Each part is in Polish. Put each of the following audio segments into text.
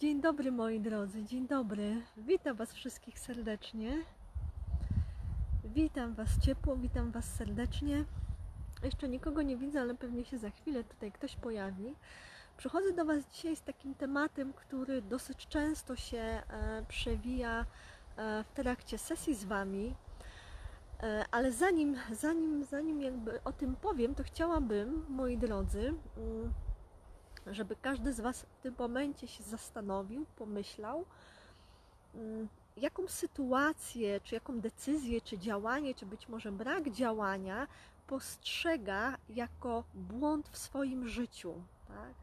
Dzień dobry moi drodzy, dzień dobry. Witam Was wszystkich serdecznie. Witam Was ciepło, witam Was serdecznie. Jeszcze nikogo nie widzę, ale pewnie się za chwilę tutaj ktoś pojawi. Przychodzę do Was dzisiaj z takim tematem, który dosyć często się e, przewija e, w trakcie sesji z Wami. E, ale zanim, zanim, zanim jakby o tym powiem, to chciałabym, moi drodzy, mm, żeby każdy z Was w tym momencie się zastanowił, pomyślał, mm, jaką sytuację, czy jaką decyzję, czy działanie, czy być może brak działania postrzega jako błąd w swoim życiu, tak?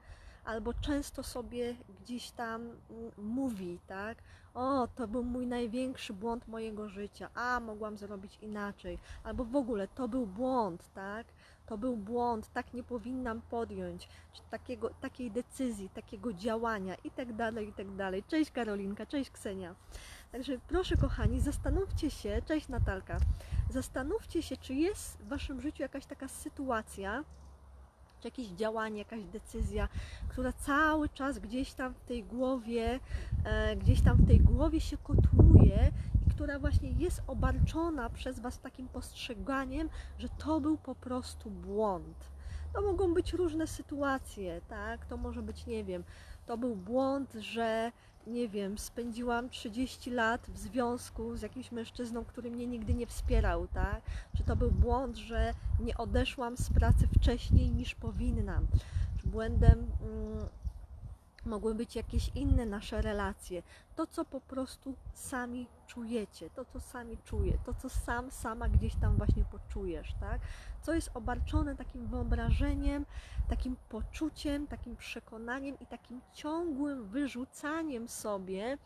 Albo często sobie gdzieś tam mm, mówi, tak? O, to był mój największy błąd mojego życia, a mogłam zrobić inaczej, albo w ogóle to był błąd, tak? To był błąd, tak nie powinnam podjąć, takiego, takiej decyzji, takiego działania i tak dalej, i tak dalej. Cześć Karolinka, cześć Ksenia. Także proszę kochani, zastanówcie się, cześć Natalka, zastanówcie się, czy jest w Waszym życiu jakaś taka sytuacja, czy jakieś działanie, jakaś decyzja, która cały czas gdzieś tam w tej głowie, e, gdzieś tam w tej głowie się kotłuje która właśnie jest obarczona przez Was takim postrzeganiem, że to był po prostu błąd. To mogą być różne sytuacje, tak? To może być, nie wiem, to był błąd, że nie wiem, spędziłam 30 lat w związku z jakimś mężczyzną, który mnie nigdy nie wspierał, tak? Czy to był błąd, że nie odeszłam z pracy wcześniej niż powinnam? Czy błędem mm, mogły być jakieś inne nasze relacje? To, co po prostu sami czujecie, to, co sami czuję, to, co sam, sama gdzieś tam właśnie poczujesz, tak? Co jest obarczone takim wyobrażeniem, takim poczuciem, takim przekonaniem i takim ciągłym wyrzucaniem sobie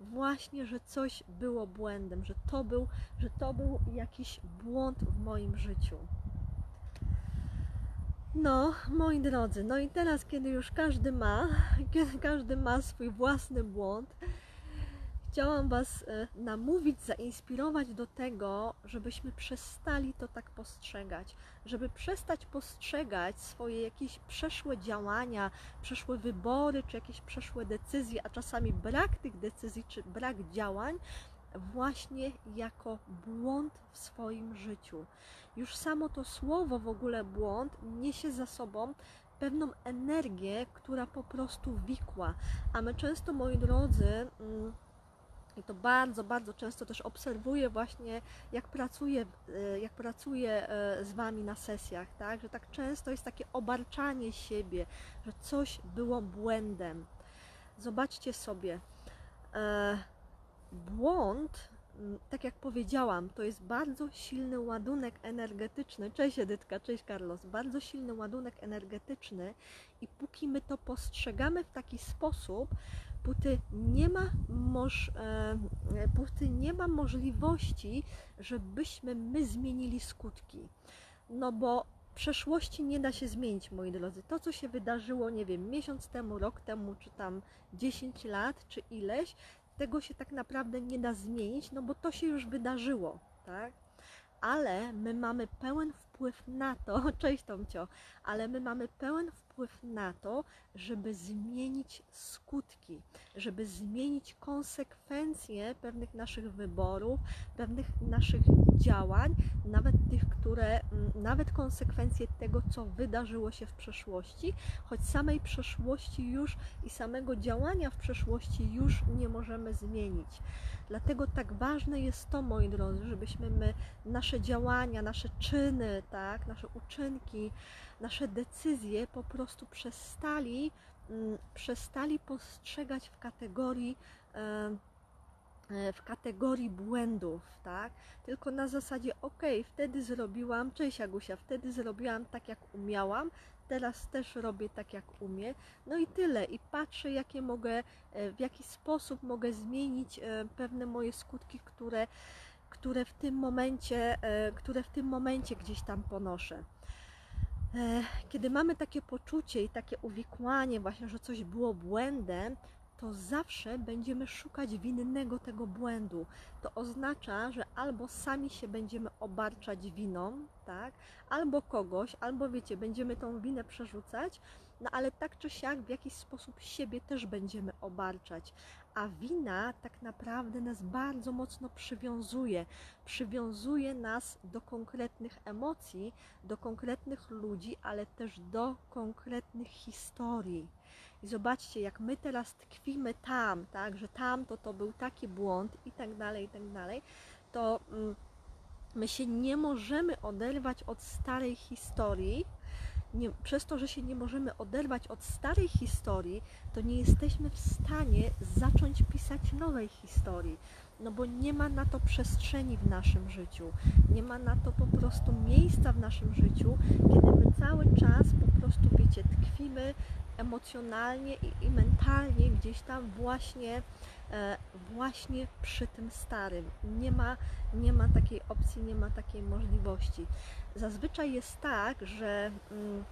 właśnie, że coś było błędem, że to był, że to był jakiś błąd w moim życiu. No, moi drodzy, no i teraz, kiedy już każdy ma, kiedy każdy ma swój własny błąd, chciałam Was e, namówić, zainspirować do tego, żebyśmy przestali to tak postrzegać, żeby przestać postrzegać swoje jakieś przeszłe działania, przeszłe wybory, czy jakieś przeszłe decyzje, a czasami brak tych decyzji, czy brak działań, właśnie jako błąd w swoim życiu. Już samo to słowo w ogóle błąd niesie za sobą pewną energię, która po prostu wikła. A my często, moi drodzy, mm, i to bardzo, bardzo często też obserwuję właśnie, jak pracuję, e, jak pracuję e, z Wami na sesjach, tak? że tak często jest takie obarczanie siebie, że coś było błędem. Zobaczcie sobie, e, błąd, tak jak powiedziałam, to jest bardzo silny ładunek energetyczny. Cześć Edytka, cześć Carlos. Bardzo silny ładunek energetyczny i póki my to postrzegamy w taki sposób, póty nie ma, moż, e, póty nie ma możliwości, żebyśmy my zmienili skutki. No bo przeszłości nie da się zmienić, moi drodzy. To, co się wydarzyło, nie wiem, miesiąc temu, rok temu, czy tam 10 lat, czy ileś, tego się tak naprawdę nie da zmienić, no bo to się już wydarzyło, tak? Ale my mamy pełen wpływ na to, cześć Tomcio, ale my mamy pełen wpływ na to, żeby zmienić skutki, żeby zmienić konsekwencje pewnych naszych wyborów, pewnych naszych działań, nawet tych, które, mm, nawet konsekwencje tego, co wydarzyło się w przeszłości, choć samej przeszłości już i samego działania w przeszłości już nie możemy zmienić. Dlatego tak ważne jest to, moi drodzy, żebyśmy my nasze działania, nasze czyny, tak, nasze uczynki, nasze decyzje po prostu przestali, mm, przestali postrzegać w kategorii e, w kategorii błędów, tak? Tylko na zasadzie, ok, wtedy zrobiłam, cześć Agusia, wtedy zrobiłam tak jak umiałam, teraz też robię tak jak umiem, no i tyle. I patrzę, jakie mogę, e, w jaki sposób mogę zmienić e, pewne moje skutki, które, które w tym momencie, e, które w tym momencie gdzieś tam ponoszę. E, Kiedy mamy takie poczucie i takie uwikłanie właśnie, że coś było błędem, to zawsze będziemy szukać winnego tego błędu. To oznacza, że albo sami się będziemy obarczać winą, tak, albo kogoś, albo wiecie, będziemy tą winę przerzucać No ale tak czy siak w jakiś sposób siebie też będziemy obarczać. A wina tak naprawdę nas bardzo mocno przywiązuje. Przywiązuje nas do konkretnych emocji, do konkretnych ludzi, ale też do konkretnych historii. I zobaczcie, jak my teraz tkwimy tam, tak, że tam to, to był taki błąd i tak dalej, i tak dalej, to mm, my się nie możemy oderwać od starej historii. Nie, przez to, że się nie możemy oderwać od starej historii, to nie jesteśmy w stanie zacząć pisać nowej historii. No bo nie ma na to przestrzeni w naszym życiu, nie ma na to po prostu miejsca w naszym życiu, kiedy my cały czas po prostu, wiecie, tkwimy emocjonalnie i, i mentalnie gdzieś tam właśnie, e, właśnie przy tym starym. Nie ma, nie ma takiej opcji, nie ma takiej możliwości. Zazwyczaj jest tak, że mm,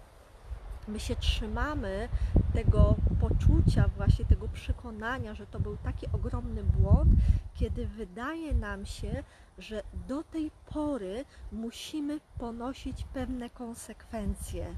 my się trzymamy tego poczucia, właśnie tego przekonania, że to był taki ogromny błąd, kiedy wydaje nam się, że do tej pory musimy ponosić pewne konsekwencje.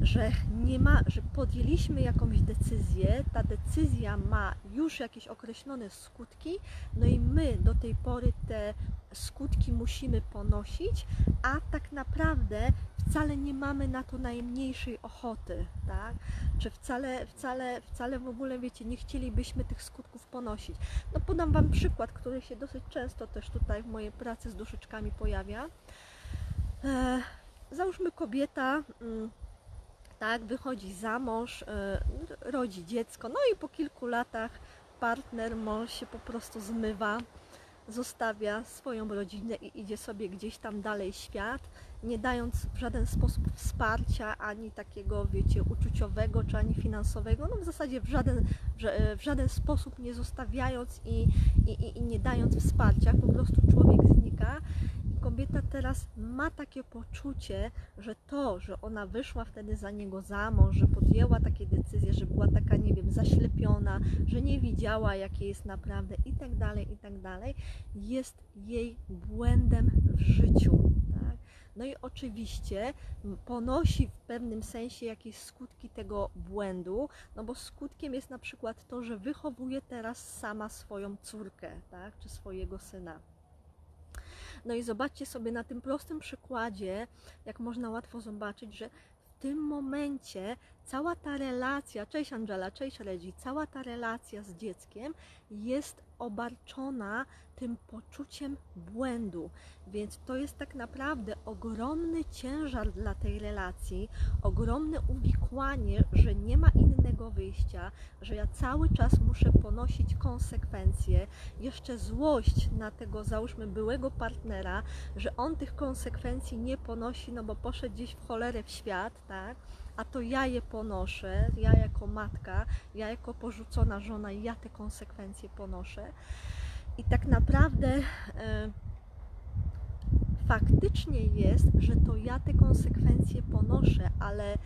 Że nie ma, że podjęliśmy jakąś decyzję, ta decyzja ma już jakieś określone skutki, no i my do tej pory te skutki musimy ponosić, a tak naprawdę wcale nie mamy na to najmniejszej ochoty, tak? Czy wcale, wcale, wcale w ogóle, wiecie, nie chcielibyśmy tych skutków ponosić. No podam Wam przykład, który się dosyć często też tutaj w mojej pracy z duszyczkami pojawia. E, załóżmy kobieta... Mm, tak, wychodzi za mąż, e, rodzi dziecko, no i po kilku latach partner, mąż się po prostu zmywa, zostawia swoją rodzinę i idzie sobie gdzieś tam dalej świat, nie dając w żaden sposób wsparcia, ani takiego, wiecie, uczuciowego, czy ani finansowego, no w zasadzie w żaden, w żaden sposób nie zostawiając i, i, i nie dając wsparcia, po prostu człowiek znika kobieta teraz ma takie poczucie, że to, że ona wyszła wtedy za niego za mąż, że podjęła takie decyzje, że była taka, nie wiem, zaślepiona, że nie widziała, jakie jest naprawdę i tak dalej, i tak dalej, jest jej błędem w życiu. Tak? No i oczywiście ponosi w pewnym sensie jakieś skutki tego błędu, no bo skutkiem jest na przykład to, że wychowuje teraz sama swoją córkę, tak? czy swojego syna. No i zobaczcie sobie na tym prostym przykładzie, jak można łatwo zobaczyć, że w tym momencie cała ta relacja, cześć Angela, cześć Redzi, cała ta relacja z dzieckiem jest obarczona tym poczuciem błędu. Więc to jest tak naprawdę ogromny ciężar dla tej relacji, ogromne uwikłanie, że nie ma innego wyjścia, że ja cały czas muszę ponosić konsekwencje, jeszcze złość na tego, załóżmy, byłego partnera, że on tych konsekwencji nie ponosi, no bo poszedł gdzieś w cholerę w świat, tak? A to ja je ponoszę, ja jako matka, ja jako porzucona żona, ja te konsekwencje ponoszę. I tak naprawdę e, faktycznie jest, że to ja te konsekwencje ponoszę, ale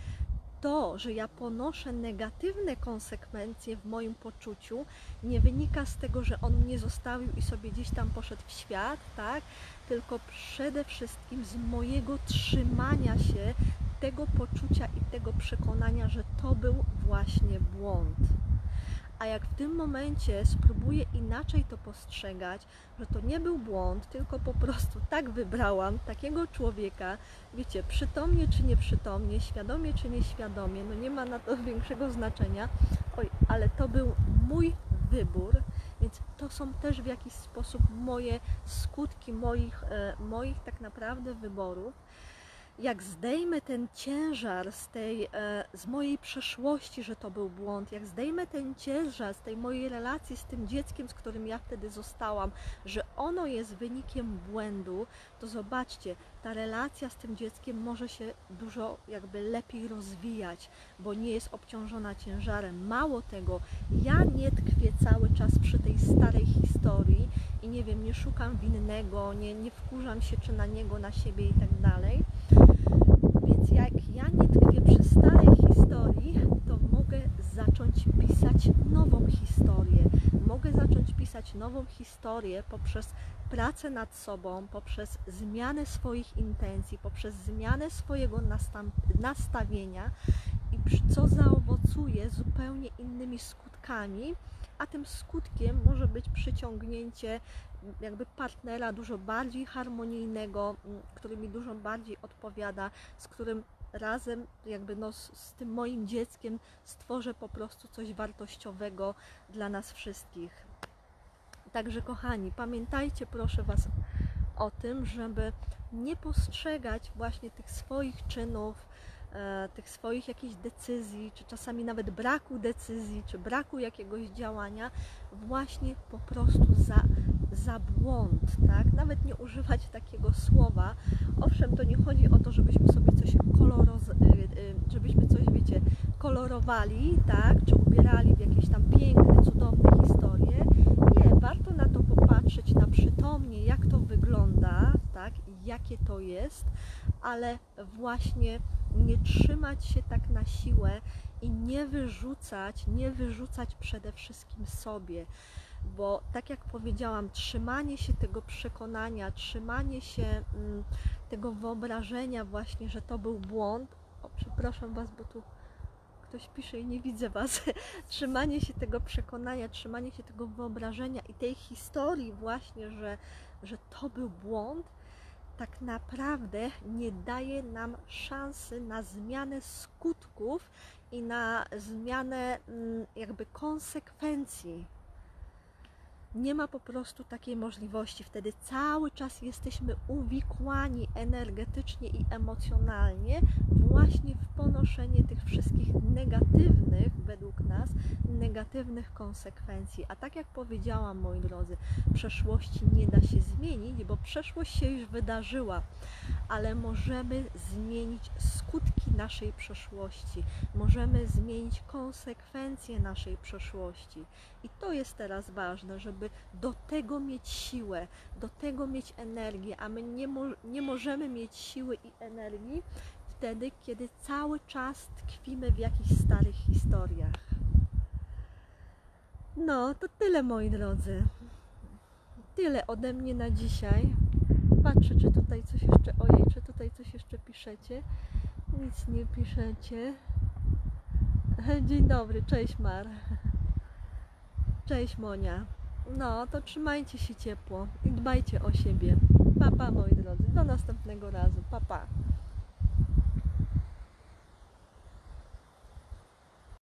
to, że ja ponoszę negatywne konsekwencje w moim poczuciu, nie wynika z tego, że on mnie zostawił i sobie gdzieś tam poszedł w świat, tak? Tylko przede wszystkim z mojego trzymania się tego poczucia i tego przekonania, że to był właśnie błąd. A jak w tym momencie spróbuję inaczej to postrzegać, że to nie był błąd, tylko po prostu tak wybrałam takiego człowieka, wiecie, przytomnie czy nieprzytomnie, świadomie czy nieświadomie, no nie ma na to większego znaczenia, oj, ale to był mój wybór, więc to są też w jakiś sposób moje skutki moich, e, moich tak naprawdę wyborów jak zdejmę ten ciężar z, tej, e, z mojej przeszłości, że to był błąd, jak zdejmę ten ciężar z tej mojej relacji z tym dzieckiem, z którym ja wtedy zostałam, że ono jest wynikiem błędu, to zobaczcie, ta relacja z tym dzieckiem może się dużo jakby lepiej rozwijać, bo nie jest obciążona ciężarem. Mało tego, ja nie tkwię cały czas przy tej starej historii i nie wiem, nie szukam winnego, nie, nie wkurzam się czy na niego, na siebie i tak dalej jak ja nie tkwię przy starej historii, to mogę zacząć pisać nową historię. mogę zacząć pisać nową historię poprzez pracę nad sobą, poprzez zmianę swoich intencji, poprzez zmianę swojego nastawienia i co zaowocuje zupełnie innymi skutkami, a tym skutkiem może być przyciągnięcie jakby partnera dużo bardziej harmonijnego, m, który mi dużo bardziej odpowiada, z którym razem jakby no z, z tym moim dzieckiem stworzę po prostu coś wartościowego dla nas wszystkich. Także kochani, pamiętajcie proszę Was o tym, żeby nie postrzegać właśnie tych swoich czynów, tych swoich jakichś decyzji, czy czasami nawet braku decyzji, czy braku jakiegoś działania, właśnie po prostu za, za błąd, tak? Nawet nie używać takiego słowa. Owszem, to nie chodzi o to, żebyśmy sobie coś koloroz, y, y, żebyśmy coś, wiecie, kolorowali, tak? Czy ubierali w jakieś tam piękne, cudowne historie. Nie, warto na to popatrzeć na przytomnie, jak to wygląda, tak? I jakie to jest, ale właśnie nie trzymać się tak na siłę i nie wyrzucać, nie wyrzucać przede wszystkim sobie. Bo tak jak powiedziałam, trzymanie się tego przekonania, trzymanie się mm, tego wyobrażenia właśnie, że to był błąd. O, przepraszam Was, bo tu ktoś pisze i nie widzę Was. trzymanie się tego przekonania, trzymanie się tego wyobrażenia i tej historii właśnie, że, że to był błąd, tak naprawdę nie daje nam szansy na zmianę skutków i na zmianę mm, jakby konsekwencji. Nie ma po prostu takiej możliwości. Wtedy cały czas jesteśmy uwikłani energetycznie i emocjonalnie właśnie w ponoszenie tych wszystkich negatywnych, według nas, negatywnych konsekwencji. A tak jak powiedziałam, moi drodzy, przeszłości nie da się zmienić, bo przeszłość się już wydarzyła, ale możemy zmienić skutki naszej przeszłości, możemy zmienić konsekwencje naszej przeszłości. I to jest teraz ważne, żeby do tego mieć siłę, do tego mieć energię, a my nie, mo- nie możemy mieć siły i energii wtedy, kiedy cały czas tkwimy w jakichś starych historiach. No, to tyle moi drodzy. Tyle ode mnie na dzisiaj. Patrzę, czy tutaj coś jeszcze, ojej, czy tutaj coś jeszcze piszecie. Nic nie piszecie. Dzień dobry, cześć Mar. Cześć Monia. No, to trzymajcie się ciepło i dbajcie o siebie. Pa, pa moi drodzy. Do następnego razu. Pa, pa.